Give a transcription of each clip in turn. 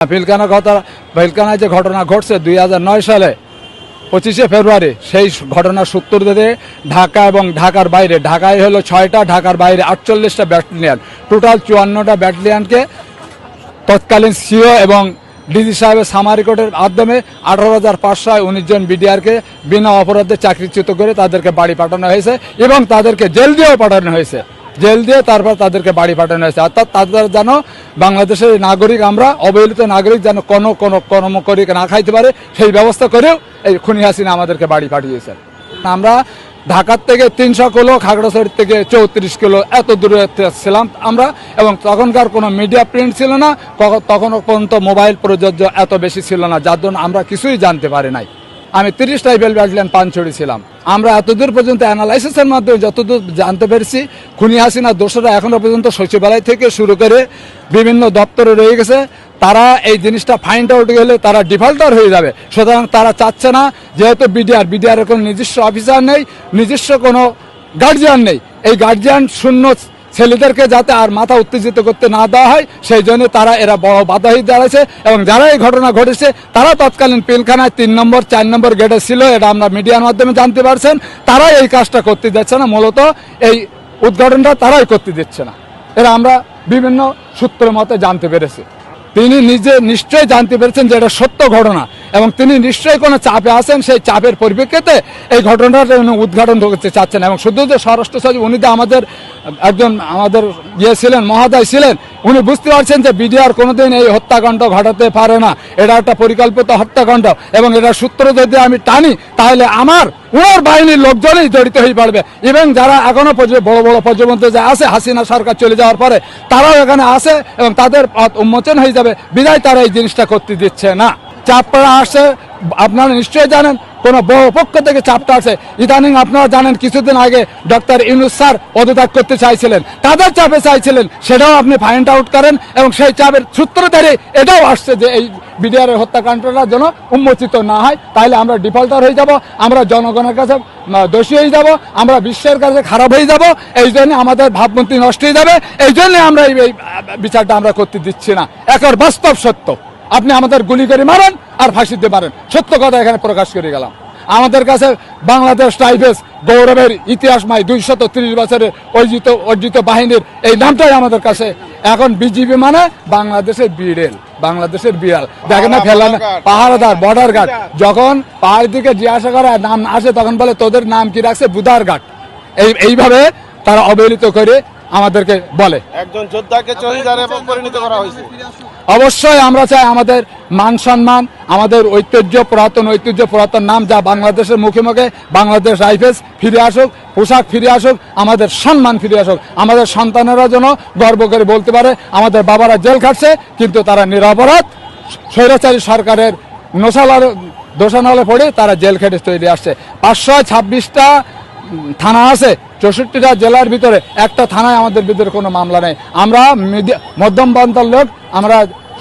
পিলকানা কথা পিলকানায় যে ঘটনা ঘটছে দুই হাজার নয় সালে, পঁচিশে ফেব্রুয়ারি, সেই ঘটনার সূত্র ধরে ঢাকা এবং ঢাকার বাইরে, ঢাকায় হলো ছয়টা, ঢাকার বাইরে আটচল্লিশটা ব্যাটালিয়ান। টোটাল চুয়ান্নটা ব্যাটালিয়ানকে তৎকালীন সিও এবং ডিজি সাহেবের সামারি কোর্টের মাধ্যমে আঠারো হাজার পাঁচশো উনিশ জন বিডিআরকে বিনা অপরাধে চাকরিচ্যুত করে তাদেরকে বাড়ি পাঠানো হয়েছে এবং তাদেরকে জেল দিয়েও পাঠানো হয়েছে। জেল দিয়ে তারপর তাদেরকে বাড়ি পাঠানো হয়েছে। অর্থাৎ তাদের যেন বাংলাদেশের নাগরিক আমরা, অবহেলিত নাগরিক যেন কোনো কোনো কর্ম করি না খাইতে পারে, সেই ব্যবস্থা করেও এই খুনি হাসিনা আমাদেরকে বাড়ি পাঠিয়েছেন। আমরা ঢাকার থেকে তিনশো কিলো, খাগড়াছড়ি থেকে চৌত্রিশ কিলো এত দূরে ছিলাম আমরা, এবং তখনকার কোনো মিডিয়া প্রিন্ট ছিল না তখনও পর্যন্ত মোবাইল প্রযোজ্য এত বেশি ছিল না, যার জন্য আমরা কিছুই জানতে পারি নাই। আমি তিরিশ টাইপেল ব্যাটালিয়ান পাঞ্চড়ি ছিলাম আমরা এতদূর পর্যন্ত অ্যানালাইসিসের মাধ্যমে যতদূর জানতে পেরেছি, খুনি হাসিনা দোষরা এখনও পর্যন্ত সচিবালয় থেকে শুরু করে বিভিন্ন দপ্তরে রয়ে গেছে। তারা এই জিনিসটা ফাইন্ড আউট গেলে তারা ডিফল্টার হয়ে যাবে। সুতরাং তারা চাচ্ছে না, যেহেতু বিডিআর বিডিআর কোনো নিজস্ব অফিসার নেই, নিজস্ব কোনো গার্জিয়ান নেই। এই গার্জিয়ান শূন্য ছেলেদেরকে যাতে আর মাথা উত্তেজিত করতে না দেওয়া হয়, সেই জন্য তারা এরা বড় বাধা হয়ে দাঁড়াচ্ছে এবং যারা এই ঘটনা ঘটেছে, তারা তৎকালীন পিলখানায় তিন নম্বর, চার নম্বর গেটে ছিল, এটা আমরা মিডিয়ার মাধ্যমে জানতে পারছেন। তারাই এই কাজটা করতে দিচ্ছে না, মূলত এই উদ্ঘাটনটা তারাই করতে দিচ্ছে না। এরা আমরা বিভিন্ন সূত্র মতে জানতে পেরেছি। তিনি নিজে নিশ্চয়ই জানতে পেরেছেন যে এটা সত্য ঘটনা। এবং তিনি নিশ্চয়ই কোনো চাপে আছেন, সেই চাপের পরিপ্রেক্ষিতে এই ঘটনাটা উদ্ঘাটন করতে চাচ্ছেন। এবং শুধু যে স্বরাষ্ট্র সচিব, উনি আমাদের, একজন আমাদের ইয়ে ছিলেন, মহোদয় ছিলেন, উনি বুঝতে পারছেন যে বিডিআর কোনোদিন এই হত্যাকাণ্ড ঘটাতে পারে না। এটা একটা পরিকল্পিত হত্যাকাণ্ড এবং এটা সূত্র যদি আমি টানি, তাহলে আমার ওনার বাহিনীর লোকজনই জড়িত হয়ে পড়বে। এবং যারা এখনও বড় বড় পর্যন্ত যে আছে, হাসিনা সরকার চলে যাওয়ার পরে, তারাও এখানে আছে এবং তাদের পথ উন্মোচন হয়ে যাবে। বিদায় তারা এই জিনিসটা করতে দিচ্ছে না। চাপটা আসছে আপনারা নিশ্চয়ই জানেন কোন বড় পক্ষ থেকে চাপটা আছে ইদানিং আপনারা জানেন কিছুদিন আগে ডক্টর ইউনুস স্যার পদত্যাগ করতে চাইছিলেন। তাদের চাপে চাইছিলেন সেটাও আপনি ফাইন্ড আউট করেন এবং সেই চাপের সূত্র ধরে এটাও আসছে যে এই বিডিআর হত্যাকাণ্ডটা যেন উন্মোচিত না হয়। তাহলে আমরা ডিফল্টার হয়ে যাব আমরা জনগণের কাছে দোষী হয়ে যাব আমরা বিশ্বের কাছে খারাপ হয়ে যাব এই জন্য আমাদের ভাবমূর্তি নষ্ট হয়ে যাবে এই জন্য আমরা এই, বিচারটা আমরা করতে দিচ্ছি না। একর বাস্তব সত্য। আপনি আমাদের গুলি করে মারেন আর ফাঁসি দিতে পারেন সত্য কথা এখানে প্রকাশ করে গেলাম। আমাদের কাছে বাংলাদেশ টাইফেস গৌরবের ইতিহাসময় দুইশত ত্রিশ বছরের অর্জিত অর্জিত বাহিনীর এই নামটাই আমাদের কাছে। এখন বিজিবি মানে বাংলাদেশের বিড়েল বাংলাদেশের বিড়াল। দেখেন না ফেলান পাহাড়দার বর্ডার গার্ড যখন পাহাড় দিকে জিজ্ঞাসা করে নাম আসে তখন বলে তোদের নাম কি রাখছে? বুদার ঘাট। এই এইভাবে তারা অবহেলিত করে আমাদেরকে বলে। একজন যোদ্ধাকে চহিদারে পরিণত করা হয়েছে। অবশ্যই আমরা চাই আমাদের মান সম্মান আমাদের ঐতিহ্য পুরাতন ঐতিহ্য পুরাতন নাম যা বাংলাদেশের মুখে মুখে বাংলাদেশ রাইফেলস ফিরে আসুক পোশাক ফিরে আসুক আমাদের সম্মান ফিরে আসুক। আমাদের সন্তানেরা যেন গর্ব করে বলতে পারে আমাদের বাবারা জেল খাটছে কিন্তু তারা নিরপরাধ। স্বৈরাচারী সরকারের নোশালার দোষানলে পড়ে তারা জেল খেটে তৈরি আসছে। পাঁচশো ছাব্বিশটা থানা আছে চৌষট্টিটা জেলার ভিতরে একটা থানায় আমাদের ভিতরে কোনো মামলা নেই। আমরা মধ্যম পন্থার লোক, আমরা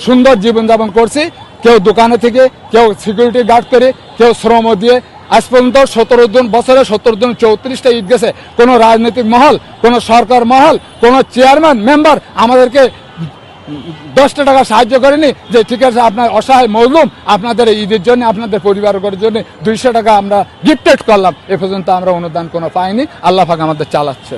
সুন্দর জীবনযাপন করছি। কেউ দোকানে থেকে, কেউ সিকিউরিটি গার্ড করে, কেউ শ্রম দিয়ে। আজ পর্যন্ত সতেরো জন, বছরে সতেরো জন চৌত্রিশটা ঈদ গেছে। কোনো রাজনৈতিক মহল, কোনো সরকার মহল, কোনো চেয়ারম্যান মেম্বার আমাদেরকে দশটা টাকা সাহায্য করেনি যে ঠিক আছে, আপনার অসহায় মৌলুম আপনাদের ঈদের জন্য, আপনাদের পরিবারের জন্য দুইশো টাকা আমরা গিফটেড করলাম। এ পর্যন্ত আমরা অনুদান কোনো পাইনি। আল্লাহ ফাঁকা আমাদের চালাচ্ছে।